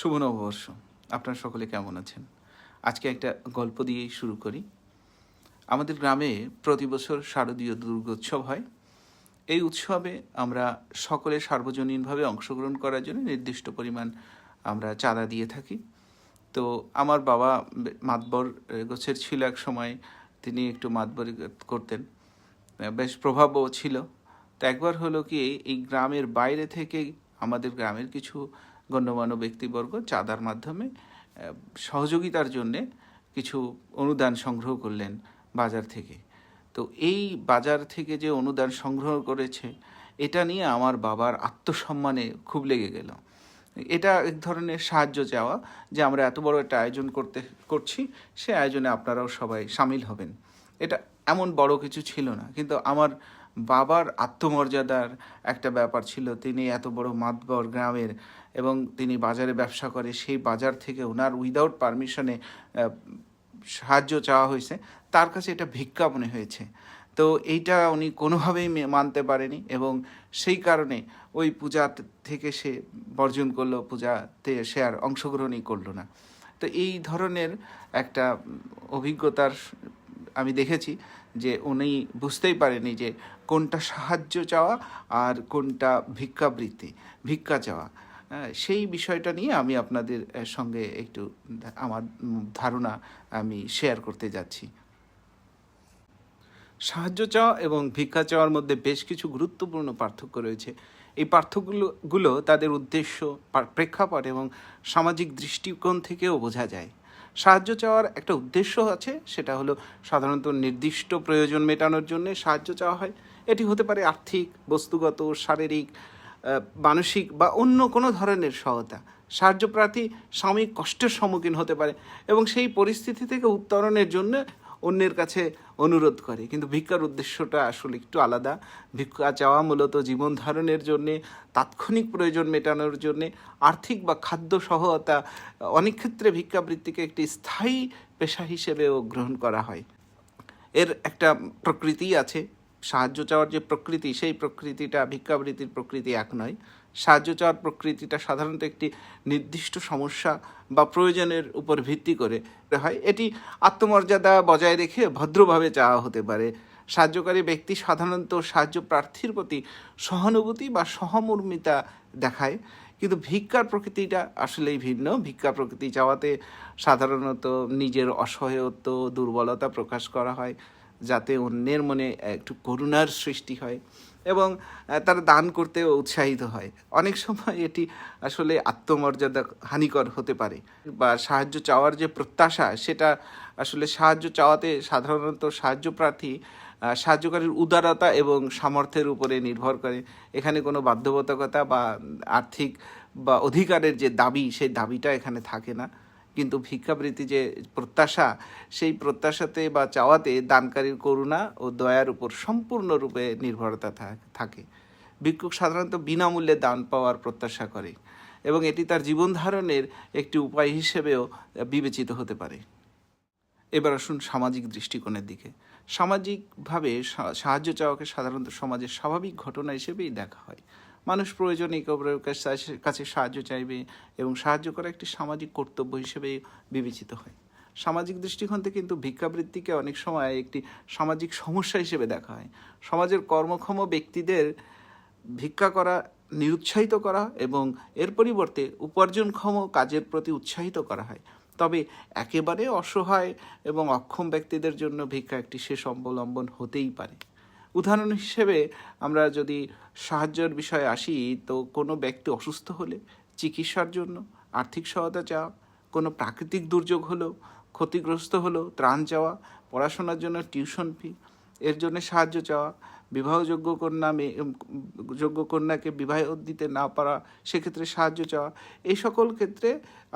শুভ নববর্ষ। আপনারা সকলে কেমন আছেন? আজকে একটা গল্প দিয়েই শুরু করি। আমাদের গ্রামে প্রতি বছর শারদীয় দুর্গোৎসব হয়। এই উৎসবে আমরা সকলে সার্বজনীনভাবে অংশগ্রহণ করার জন্য নির্দিষ্ট পরিমাণ আমরা চাঁদা দিয়ে থাকি। তো আমার বাবা মাতবর গোছের ছিল এক সময়, তিনি একটু মাতবরি করতেন। বেশ প্রভাবও ছিল। তো একবার হলো কি, এই গ্রামের বাইরে থেকে আমাদের গ্রামের কিছু গণ্যমান্য ব্যক্তিবর্গ চাঁদার মাধ্যমে সহযোগিতার জন্যে কিছু অনুদান সংগ্রহ করলেন বাজার থেকে। তো এই বাজার থেকে যে অনুদান সংগ্রহ করেছে, এটা নিয়ে আমার বাবার আত্মসম্মানে খুব লেগে গেল। এটা এক ধরনের সাহায্য চাওয়া যে আমরা এত বড় একটা আয়োজন করতে, করছি, সে আয়োজনে আপনারাও সবাই সামিল হবেন। এটা এমন বড় কিছু ছিল না, কিন্তু আমার বাবার আত্মমর্যাদার একটা ব্যাপার ছিল। তিনি এত বড় মাতবর গ্রামের এবং তিনি বাজারে ব্যবসা করে, সেই বাজার থেকে ওনার উইদাউট পারমিশনে সাহায্য চাওয়া হয়েছে। তার কাছে এটা ভিক্ষা মনে হয়েছে। তো এইটা উনি কোনোভাবেই মানতে পারেনি এবং সেই কারণে ওই পূজা থেকে সে বর্জন করল, পূজাতে সে আর অংশগ্রহণই করল না। তো এই ধরনের একটা অভিজ্ঞতার আমি দেখেছি যে উনি বুঝতেই পারেনি যে কোনটা সাহায্য চাওয়া আর কোনটা ভিক্ষাবৃত্তি, ভিক্ষা চাওয়া। সেই বিষয়টা নিয়ে আমি আপনাদের সঙ্গে একটু আমার ধারণা আমি শেয়ার করতে যাচ্ছি। সাহায্য চাওয়া এবং ভিক্ষা চাওয়ার মধ্যে বেশ কিছু গুরুত্বপূর্ণ পার্থক্য রয়েছে। এই পার্থক্যগুলো, গুলো তাদের উদ্দেশ্য, প্রেক্ষাপট এবং সামাজিক দৃষ্টিকোণ থেকেও বোঝা যায়। সাহায্য চাওয়ার একটা উদ্দেশ্য আছে, সেটা হলো সাধারণত নির্দিষ্ট প্রয়োজন মেটানোর জন্য সাহায্য চাওয়া হয়। এটি হতে পারে আর্থিক, বস্তুগত, শারীরিক মানসিক বা অন্য কোনো ধরনের সহায়তা। সাহায্যপ্রার্থী সাময়িক কষ্টের সম্মুখীন হতে পারে এবং সেই পরিস্থিতি থেকে উত্তরণের জন্য অন্যের কাছে অনুরোধ করে। কিন্তু ভিক্ষার উদ্দেশ্যটা আসলে একটু আলাদা। ভিক্ষা চাওয়া মূলত জীবন ধারণের জন্যে, তাৎক্ষণিক প্রয়োজন মেটানোর জন্যে, আর্থিক বা খাদ্য সহায়তা, অনেক ক্ষেত্রে ভিক্ষাবৃত্তিকে একটি স্থায়ী পেশা হিসেবেও গ্রহণ করা হয়। এর একটা প্রকৃতি আছে। সাহায্য চাওয়ার যে প্রকৃতি, সেই প্রকৃতিটা ভিক্ষাবৃত্তির প্রকৃতি এক নয়। সাহায্য চাওয়ার প্রকৃতিটা সাধারণত একটি নির্দিষ্ট সমস্যা বা প্রয়োজনের উপর ভিত্তি করে হয়। এটি আত্মমর্যাদা বজায় রেখে ভদ্রভাবে চাওয়া হতে পারে। সাহায্যকারী ব্যক্তি সাধারণত সাহায্য প্রার্থীর প্রতি সহানুভূতি বা সহমর্মিতা দেখায়। কিন্তু ভিক্ষার প্রকৃতিটা আসলেই ভিন্ন। ভিক্ষা প্রকৃতি চাওয়াতে সাধারণত নিজের অসহায়ত্ব, দুর্বলতা প্রকাশ করা হয়, যাতে অন্যের মনে একটু করুণার সৃষ্টি হয় এবং তারা দান করতে উৎসাহিত হয়। অনেক সময় এটি আসলে আত্মমর্যাদা হানিকর হতে পারে বা সাহায্য চাওয়ার যে প্রত্যাশা, সেটা আসলে সাহায্য চাওয়াতে সাধারণত সাহায্য প্রার্থী সাহায্যকারীর উদারতা এবং সামর্থ্যের উপরে নির্ভর করে। এখানে কোনো বাধ্যবাধকতা বা আর্থিক বা অধিকারের যে দাবি, সেই দাবিটা এখানে থাকে না। কিন্তু ভিক্ষাবৃত্তি যে প্রত্যাশা, সেই প্রত্যাশাতে বা চাওয়াতে দানকারীর করুণা ও দয়ার উপর সম্পূর্ণরূপে নির্ভরতা থাকে ভিক্ষুক সাধারণত বিনামূল্যে দান পাওয়ার প্রত্যাশা করে এবং এটি তার জীবন ধারণের একটি উপায় হিসেবেও বিবেচিত হতে পারে। এবার আসুন সামাজিক দৃষ্টিকোণের দিকে। সামাজিকভাবে সাহায্য চাওয়াকে সাধারণত সমাজের স্বাভাবিক ঘটনা হিসেবেই দেখা হয়। মানুষ প্রয়োজনে একে অপরের কাছে- কাছে সাহায্য চাইবে এবং সাহায্য করা একটি সামাজিক কর্তব্য হিসেবে বিবেচিত হয়। সামাজিক দৃষ্টিকোণ থেকে কিন্তু ভিক্ষাবৃত্তিকে অনেক সময় একটি সামাজিক সমস্যা হিসেবে দেখা হয়। সমাজের কর্মক্ষম ব্যক্তিদের ভিক্ষা করা নিরুৎসাহিত করা এবং এর পরিবর্তে উপার্জনক্ষম কাজের প্রতি উৎসাহিত করা হয়। তবে একেবারে অসহায় এবং অক্ষম ব্যক্তিদের জন্য ভিক্ষা একটি শেষ অবলম্বন হতেই পারে। উদাহরণ হিসেবে আমরা যদি সাহায্যের বিষয়ে আসি, তো কোনো ব্যক্তি অসুস্থ হলে চিকিৎসার জন্য আর্থিক সহায়তা চাওয়া, কোনো প্রাকৃতিক দুর্যোগ হলো ক্ষতিগ্রস্ত হলো ত্রাণ চাওয়া, পড়াশোনার জন্য টিউশন ফি এর জন্য সাহায্য চাওয়া, বিবাহযোগ্য কন্যা মেয়ে যোগ্য কন্যাকে বিবাহ দিতে না পারা, সেক্ষেত্রে সাহায্য চাওয়া। এই সকল ক্ষেত্রে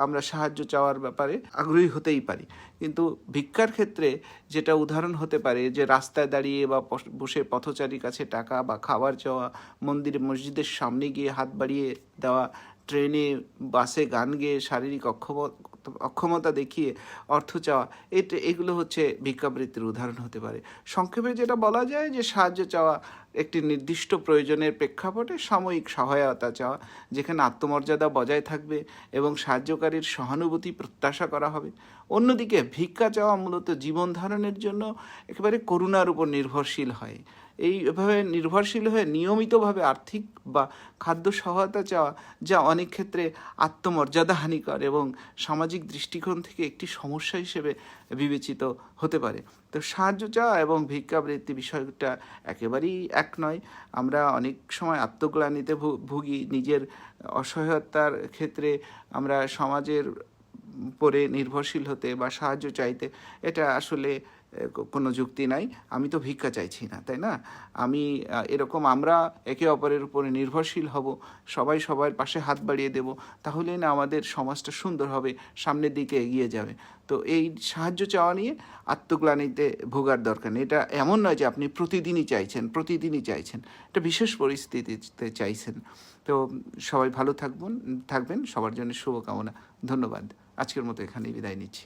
আমরা সাহায্য চাওয়ার ব্যাপারে আগ্রহী হতেই পারি। কিন্তু ভিক্ষার ক্ষেত্রে যেটা উদাহরণ হতে পারে যে রাস্তায় দাঁড়িয়ে বা বসে পথচারীর কাছে টাকা বা খাবার চাওয়া, মন্দিরে, মসজিদের সামনে গিয়ে হাত বাড়িয়ে দেওয়া ট্রেনে, বাসে গান গেয়ে শারীরিক অক্ষমতা দেখিয়ে অর্থ চাওয়া, এটা, এগুলো হচ্ছে ভিক্ষাবৃত্তির উদাহরণ হতে পারে। সংক্ষেপে যেটা বলা যায় যে সাহায্য চাওয়া একটি নির্দিষ্ট প্রয়োজনের প্রেক্ষাপটে সাময়িক সহায়তা চাওয়া, যেখানে আত্মমর্যাদা বজায় থাকবে এবং সাহায্যকারীর সহানুভূতি প্রত্যাশা করা হবে। অন্যদিকে ভিক্ষা চাওয়া মূলত জীবন ধারণের জন্য একেবারে করুণার উপর নির্ভরশীল হয়। এইভাবে নির্ভরশীল হয়ে নিয়মিতভাবে আর্থিক বা খাদ্য সহায়তা চাওয়া, যা অনেক ক্ষেত্রে আত্মমর্যাদা হানিকর এবং সামাজিক দৃষ্টিকোণ থেকে একটি সমস্যা হিসেবে বিবেচিত হতে পারে। তো সাহায্য চাওয়া এবং ভিক্ষাবৃত্তি বিষয়টা একেবারেই এক নয়। আমরা অনেক সময় আত্মগ্লানিতে ভুগি। নিজের অসহায়তার ক্ষেত্রে আমরা সমাজের পরে নির্ভরশীল হতে বা সাহায্য চাইতে, এটা আসলে কোনো যুক্তি নাই। আমি তো ভিক্ষা চাইছি না, তাই না? আমি এরকম আমরা একে অপরের উপরে নির্ভরশীল হব, সবাই সবার পাশে হাত বাড়িয়ে দেব, তাহলে না আমাদের সমাজটা সুন্দর হবে, সামনের দিকে এগিয়ে যাবে। তো এই সাহায্য চাওয়া নিয়ে আত্মগ্লানিতে ভোগার দরকার নেই। এটা এমন নয় যে আপনি প্রতিদিনই চাইছেন প্রতিদিনই চাইছেন, এটা বিশেষ পরিস্থিতিতে চাইছেন। তো সবাই ভালো থাকবেন থাকবেন, সবার জন্য শুভকামনা, ধন্যবাদ। আজকের মতো এখানেই বিদায় নিচ্ছি।